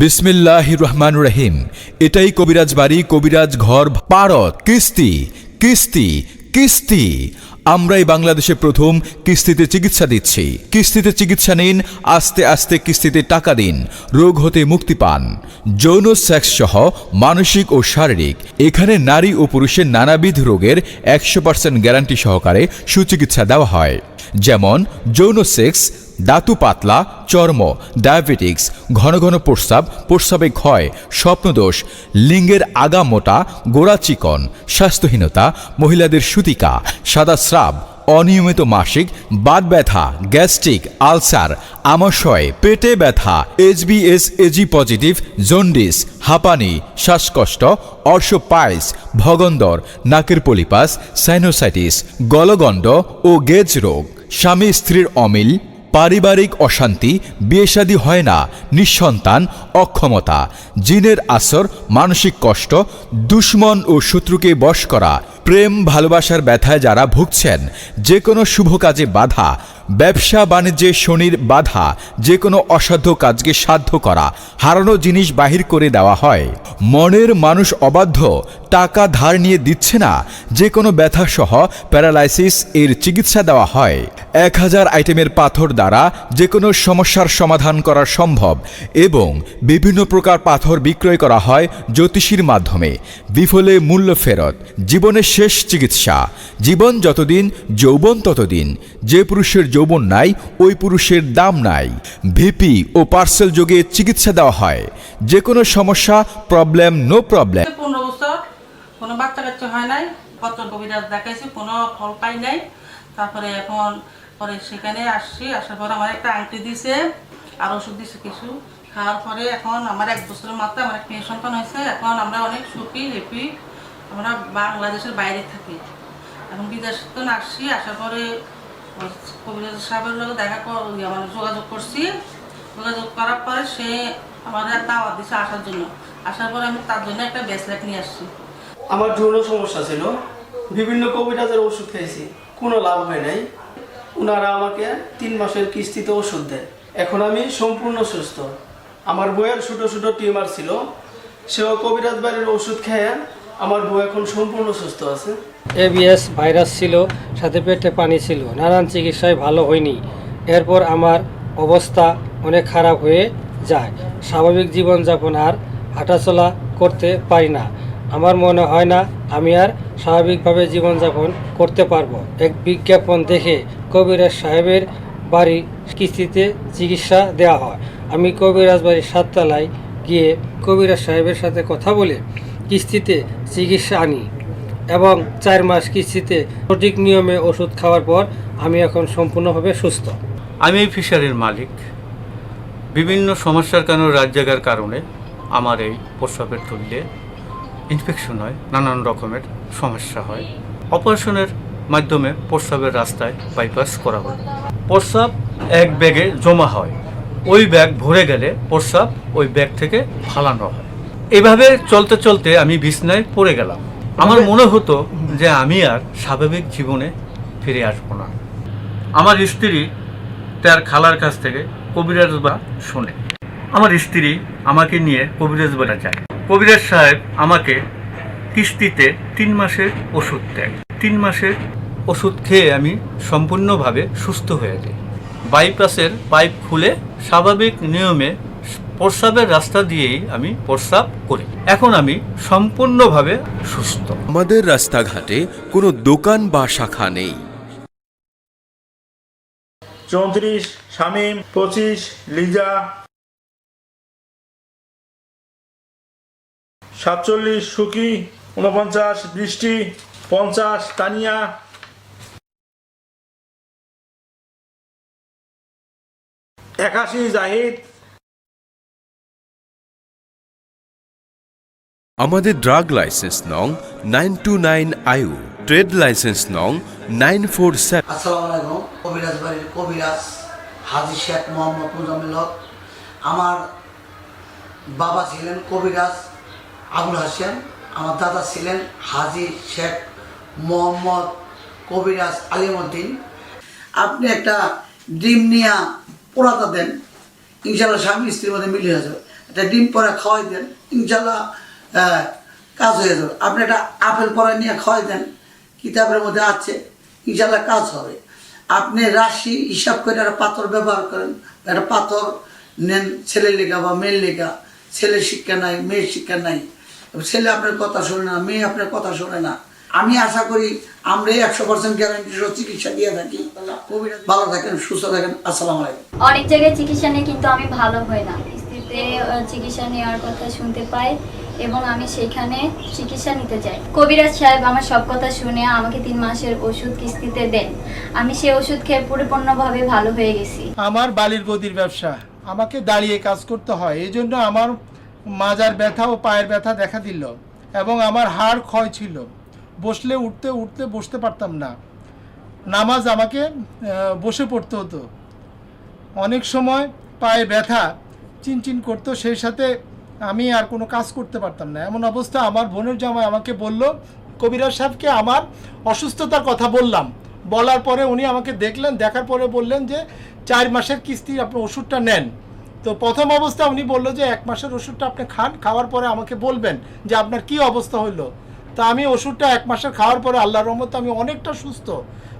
বিসমিল্লাহ রহমান রহিম। এটাই কবিরাজ বাড়ি, কবিরাজ ঘর পারত কিস্তি কিস্তি কিস্তি। আমরাই বাংলাদেশে প্রথম কিস্তিতে চিকিৎসা দিচ্ছি। কিস্তিতে চিকিৎসা নিন, আস্তে আস্তে কিস্তিতে টাকা দিন, রোগ হতে মুক্তি পান। যৌন সেক্স সহ মানসিক ও শারীরিক, এখানে নারী ও পুরুষের নানাবিধ রোগের একশো পার্সেন্ট গ্যারান্টি সহকারে সুচিকিৎসা দেওয়া হয়। যেমন, যৌন সেক্স দাতু পাতলা, চর্ম, ডায়াবেটিক্স, ঘন ঘন প্রস্রাব, প্রস্রাবে ক্ষয়, স্বপ্নদোষ, লিঙ্গের আগা মোটা, গোড়া চিকন, স্বাস্থ্যহীনতা, মহিলাদের সুতিকা, সাদা স্রাব, অনিয়মিত মাসিক, বাত ব্যথা, গ্যাস্ট্রিক, আলসার, আমাশয়, পেটে ব্যথা এইচবিএস এজি পজিটিভ, জন্ডিস, হাঁপানি, শ্বাসকষ্ট অর্শোপাইলস ভগন্দর, নাকের পলিপাস, সাইনোসাইটিস, গলগণ্ড ও গেজ রোগ। স্বামী স্ত্রীর অমিল পারিবারিক অশান্তি, বিয়েশাদী হয় না, নিঃসন্তান, অক্ষমতা। জিনের আসর, মানসিক কষ্ট, দুশ্মন ও শত্রুকে বশ করা, প্রেম, ভালোবাসার ব্যথায় যারা ভুগছেন যে কোনো শুভ কাজে বাধা, ব্যবসা, বাণিজ্যে শনির বাধা যে কোনো অসাধ্য কাজকে সাধ্য করা, হারানো জিনিস বাহির করে দেওয়া হয়। মনের মানুষ অবাধ্য টাকা ধার নিয়ে দিচ্ছে না। যে কোনো ব্যথা সহ প্যারালাইসিস এর চিকিৎসা দেওয়া হয়। এক হাজার আইটেমের পাথর দ্বারা যে কোনো সমস্যার সমাধান করা সম্ভব এবং বিভিন্ন প্রকার পাথর বিক্রয় করা হয় জ্যোতিষীর মাধ্যমে। বিফলে মূল্য ফেরত, জীবনের শেষ চিকিৎসা। জীবন যতদিন, যৌবন ততদিন। যে পুরুষের যৌবন নাই, ওই পুরুষের দাম নাই। ভিপি ও পার্সেল যোগে চিকিৎসা দেওয়া হয়। যে কোনো সমস্যা, প্রবলেম, নো প্রবলেম। কোনো বাচ্চা কাচ্চা হয় নাই কত কবিরাজ দেখাইছি, কোনো ফল পাই নাই। তারপরে এখন পরে সেখানে আসছি, আসার পর আমার একটা আংটি দিছে, আর ওষুধ দিছে কিছু। খাওয়ার পরে এখন আমার এক বছরের মাথায় আমার এক মেয়ে সন্তান হয়েছে, এখন আমরা অনেক সুখী হ্যাপি আমরা বাংলাদেশের বাইরে থাকি। এখন বিদেশ তো আসছি, আসার পরে কবিরাজ সাহেবের লোক দেখা মানে যোগাযোগ করছি। যোগাযোগ করার পরে সে আমার দাওয়াত দিছে আসার জন্য। আসার পরে আমি তার জন্য একটা ব্রেসলেট নিয়ে আসছি। আমার যৌন সমস্যা ছিল। বিভিন্ন কবিরাজের ওষুধ খেয়েছি। কোনো লাভ হয় নাই। ওনারা আমাকে তিন মাসের কিস্তিতে ওষুধ দেয়। এখন আমি সম্পূর্ণ সুস্থ। আমার বইয়ের ছোটো ছোটো টিউমার ছিল। সেও কবিরাজ বাড়ির ওষুধ খেয়ে আমার বউ এখন সম্পূর্ণ সুস্থ আছে। এবিএস ভাইরাস ছিল, সাথে পেটে পানি ছিল। নানান চিকিৎসায় ভালো হয়নি। এরপর আমার অবস্থা অনেক খারাপ হয়ে যায়। স্বাভাবিক জীবনযাপন আর হাঁটাচলা করতে পারি না। আমার মনে হয় না আমি আর স্বাভাবিকভাবে জীবনযাপন করতে পারব। এক বিজ্ঞাপন দেখে কবিরাজ সাহেবের বাড়ি কিস্তিতে চিকিৎসা দেওয়া হয়। আমি কবিরাজ বাড়ির সাততলায় গিয়ে কবিরাজ সাহেবের সাথে কথা বলে কিস্তিতে চিকিৎসা আনি এবং চার মাস কিস্তিতে সঠিক নিয়মে ওষুধ খাওয়ার পর আমি এখন সম্পূর্ণভাবে সুস্থ। আমি এই ফিশারির মালিক। বিভিন্ন সমস্যার কারণে রাত জাগার কারণে আমার এই প্রস্রাবের তুললে ইনফেকশন হয় নানান রকমের সমস্যা হয়। অপারেশনের মাধ্যমে প্রস্রাবের রাস্তায় বাইপাস করা হয়। প্রস্রাব এক ব্যাগে জমা হয়। ওই ব্যাগ ভরে গেলে প্রস্রাব ওই ব্যাগ থেকে ফালানো হয়। এভাবে চলতে চলতে আমি বিছনায় পড়ে গেলাম। আমার মনে হতো যে আমি আর স্বাভাবিক জীবনে ফিরে আসব না। আমার স্ত্রী তার খালার কাছ থেকে কবিরাজ বা শোনে। আমার স্ত্রী আমাকে নিয়ে কবিরাজ বেড়া যায়। কবিরাজ সাহেব আমাকে কিস্তিতে তিন মাসের ওষুধ দেয়। তিন মাসের ওষুধ খেয়ে আমি সম্পূর্ণভাবে সুস্থ হয়ে যাই। বাইপাসের পাইপ খুলে স্বাভাবিক নিয়মে প্রস্রাবের রাস্তা দিয়েই আমি প্রস্রাব করি। এখন আমি সম্পূর্ণভাবে সুস্থ। আমাদের রাস্তাঘাটে কোনো দোকান বা শাখা নেই। চৌত্রিশ শামীম পঁচিশ লিজা সাতচল্লিশ সুকি উনপঞ্চাশ বৃষ্টি পঞ্চাশ তানিয়া। একাশি জাহিদ। আমাদের ড্রাগ লাইসেন্স নং নাইন টু নাইন আয়ু ট্রেড লাইসেন্স নং নাইন ফোর সেভেন। আসসালামু আলাইকুম কবিরাজ বাড়ির কবিরাজ হাজি শেখ মোহাম্মদ মুজাম্মিল হক। আমার বাবা ছিলেন কবিরাজ আবুল হাসেম আমার দাদা ছিলেন হাজি শেখ মোহাম্মদ কবিরাজ আলিমুদ্দিন। আপনি একটা ডিম নিয়া পোড়াতা দেন ইনশাল্লাহ স্বামী স্ত্রীর মধ্যে মিলিয়ে যাবে। একটা ডিম পরে খাওয়াই দেন ইনশাল্লাহ কাজ হয়ে যাবে। আপনি একটা আপেল পরে নিয়ে খাওয়াই দেন, কিতাবের মধ্যে আছে ইনশাল্লাহ কাজ হবে। আপনি রাশি হিসাব করে একটা পাথর ব্যবহার করেন, একটা পাথর নেন ছেলে লেখা বা মেয়ের লেখা। ছেলের শিক্ষা নাই, মেয়ের শিক্ষা নাই। ছেলে আপনার কথা শোনে না মেয়ে আপনার কথা শোনে না। আমি আশা করি আমরা একশো পার্সেন্ট গ্যারান্টি সহ চিকিৎসা দিয়ে থাকি। কোভিড ভালো থাকেন সুস্থ থাকেন আসসালামু আলাইকুম। অনেক জায়গায় চিকিৎসা নিয়ে কিন্তু আমি ভালো হই না। কিস্তিতে চিকিৎসা নেওয়ার কথা শুনতে পাই এবং আমি সেখানে চিকিৎসা নিতে যাই। কবিরাজ সাহেব আমার সব কথা শুনে আমাকে তিন মাসের ওষুধ কিস্তিতে দেন। আমি সেই ওষুধ খেয়ে পরিপূর্ণভাবে ভালো হয়ে গেছি। আমার বালির গদির ব্যবসা। আমাকে দাঁড়িয়ে কাজ করতে হয়। এই জন্য আমার মাজার ব্যথা ও পায়ের ব্যথা দেখা দিল এবং আমার হাড় ক্ষয় ছিল। বসলে উঠতে উঠতে বসতে পারতাম না। নামাজ আমাকে বসে পড়তে হতো। অনেক সময় পায়ে ব্যথা চিনচিন করতো, সেই সাথে আমি আর কোনো কাজ করতে পারতাম না। এমন অবস্থা আমার বোনের জামাই আমাকে বলল, কবিরাজ সাহেবকে আমার অসুস্থতার কথা বললাম। বলার পরে উনি আমাকে দেখলেন, দেখার পরে বললেন যে, চার মাসের কিস্তি আপনি ওষুধটা নেন। তো প্রথম অবস্থা উনি বলল যে এক মাসের ওষুধটা আপনি খান, খাওয়ার পরে আমাকে বলবেন যে আপনার কি অবস্থা হইল। তা আমি ওষুধটা এক মাসের খাওয়ার পরে আল্লাহর রহমতে আমি অনেকটা সুস্থ।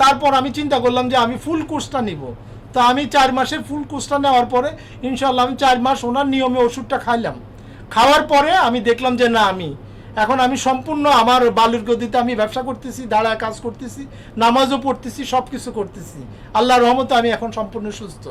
তারপর আমি চিন্তা করলাম যে আমি ফুল কোর্সটা নিব। তো আমি চার মাসের ফুল কোর্সটা নেওয়ার পরে ইনশাল্লাহ আমি চার মাস ওনার নিয়মে ওষুধটা খাইলাম। খাওয়ার পরে আমি দেখলাম যে না, আমি এখন আমি সম্পূর্ণ আমার বালুর গদিতে আমি ব্যবসা করতেছি দাঁড়ায় কাজ করতেছি, নামাজও পড়তেছি সব কিছু করতেছি। আল্লাহর রহমতে আমি এখন সম্পূর্ণ সুস্থ।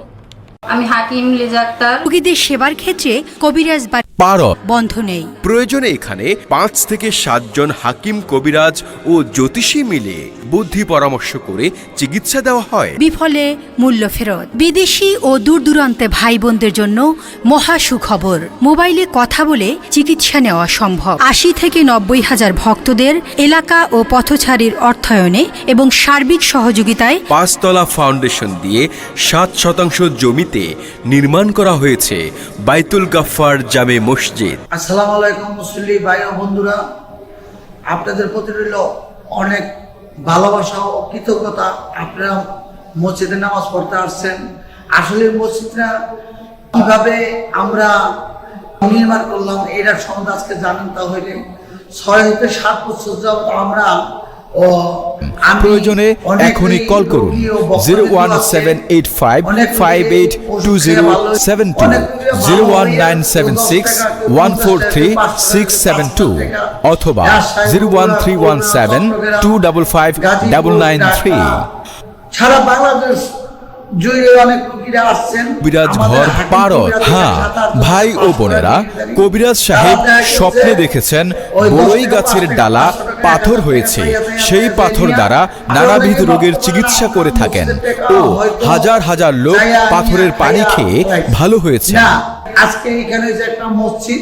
আমি হাকিম লিজা আক্তার রোগীদের সেবার ক্ষেত্রে কবিরাজ বা পারদ বন্ধ নেই। প্রয়োজনে এখানে পাঁচ থেকে সাতজন হাকিম কবিরাজ ও জ্যোতিষী মিলে বুদ্ধি পরামর্শ করে চিকিৎসা দেওয়া হয়। বিফলে মূল্য ফেরত। বিদেশি ও দূর দূরান্তে ভাই বোনদের জন্য মহা সুখবর। মোবাইলে কথা বলে চিকিৎসা নেওয়া সম্ভব। আশি থেকে নব্বই হাজার ভক্তদের এলাকা ও পথচারীর অর্থায়নে এবং সার্বিক সহযোগিতায় পাঁচতলা ফাউন্ডেশন দিয়ে সাত শতাংশ জমিতে নির্মাণ করা হয়েছে। বাইতুল গাফফার জামে মসজিদ। আসসালামু আলাইকুম মুসল্লি ভাই ও বন্ধুরা। আপনাদের প্রতি রইল অনেক ভালোবাসা ও কৃতজ্ঞতা। আপনারা মসজিদে নামাজ পড়তে আসছেন। আসলে মসজিদটা কীভাবে আমরা নির্মাণ করলাম, এটার সম্বন্ধে আজকে জানেন তা হইলে ছয় হইতে সাত বছর যাবত আমরা প্রয়োজনে এখনই কল করুন। Zero one seven eight five five eight two zero seven two zero one nine seven six one four three six seven two অথবা zero one three one seven two double five double nine three. সারা বাংলাদেশ কবিরাজ ঘর পারদ। হ্যাঁ ভাই ও বোনেরা কবিরাজ সাহেব স্বপ্নে দেখেছেন বড়ই গাছের ডালা পাথর হয়েছে। সেই পাথর দ্বারা নানাবিধ রোগের চিকিৎসা করে থাকেন। ও হাজার হাজার লোক পাথরের পানি খেয়ে ভালো হয়েছে। আজকে এখানে যে একটা মসজিদ,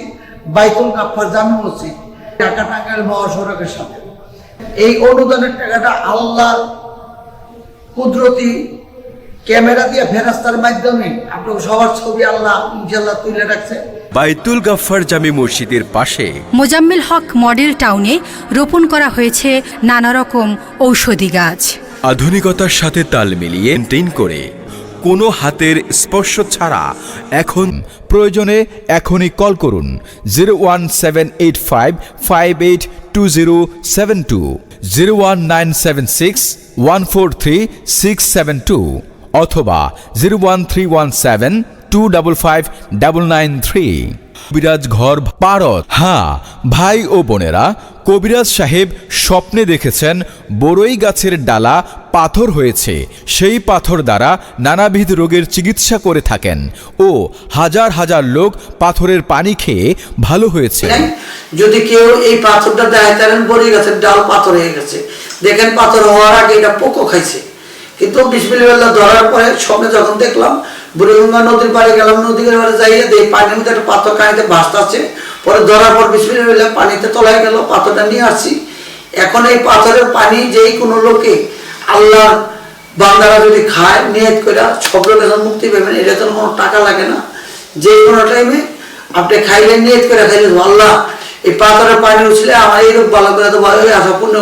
বাইতুল গাফফার জামি মসজিদ ঢাকা টাঙ্গাইল মহাসড়কের সাথে। এই অনুদানের টাকাটা আল্লাহ কুদরতি ক্যামেরা দিয়ে ফেরাস্তার মাধ্যমে আপনার সবার ছবি আল্লাহ ইনশাল্লাহ তুলে রাখছে। বাইতুল গাফফার জামি মসজিদের পাশে। মোজাম্মেল হক মডেল টাউনে রোপণ করা হয়েছে নানা রকম ঔষধি গাছ। আধুনিকতার সাথে তাল মিলিয়ে মেনটেন করে কোনো হাতের স্পর্শ ছাড়া এখন প্রয়োজনে এখনই কল করুন zero one seven eight five five eight two zero seven two zero one nine seven six one four three six seven two অথবা zero one three one seven two double five double nine three কবিরাজ ঘর, পারদ। হ্যাঁ ভাই ও বোনেরা, কবিরাজ সাহেব স্বপ্নে দেখেছেন বড়ই গাছের ডালা পাথর হয়েছে। সেই পাথর দ্বারা নানাবিধ রোগের চিকিৎসা করে থাকেন ও হাজার হাজার লোক পাথরের পানি খেয়ে ভালো হয়েছে। যদি কেউ এই পাথরটা দেয়, তাহলে গাছের ডাল পাথর হয়ে গেছে। দেখেন, পাথর হওয়ার আগে এটা পোকো খাইছে। কিন্তু ধরার পরে যখন দেখলাম বুড়িগঙ্গা নদীর পাড়ে গেলাম, নদীর পাড়ে যাইয়ে দেখি পানির মধ্যে একটা পাথর কানিতে ভাসতে আছে পরে ধরার পর বিসমিল্লাহ পানিতে তলায় গেল, পাথরটা নিয়ে আসছি। এখন এই পাথরের পানি যেই কোনো লোকে আল্লাহর বান্দারা যদি খায়, নিয়ত করে সব লোকের যখন মুক্তি পাবেন এটা তো কোনো টাকা লাগে না। যে কোনো টাইমে আপনি খাইলে নিয়ত করে খাইলে আল্লাহ এই পাথরের পানি উঠলে আমার এই রোগ ভালো করে তো ভালো আসা পূর্ণ।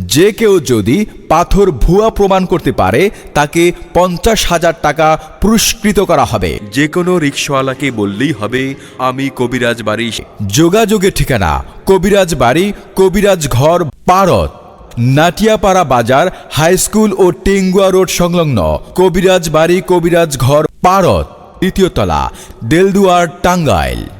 যে কেউ যদি পাথর ভুয়া প্রমাণ করতে পারে তাকে পঞ্চাশ হাজার টাকা পুরস্কৃত করা হবে। যে কোনো রিক্সাওয়ালাকে বললেই হবে আমি কবিরাজ বাড়ি যোগাযোগের ঠিকানা কবিরাজ বাড়ি কবিরাজ ঘর পারত। নাটিয়াপাড়া বাজার হাই স্কুল ও টেঙ্গুয়া রোড সংলগ্ন কবিরাজ বাড়ি কবিরাজ ঘর পারত। তৃতীয় তলা দেলদুয়ার টাঙ্গাইল।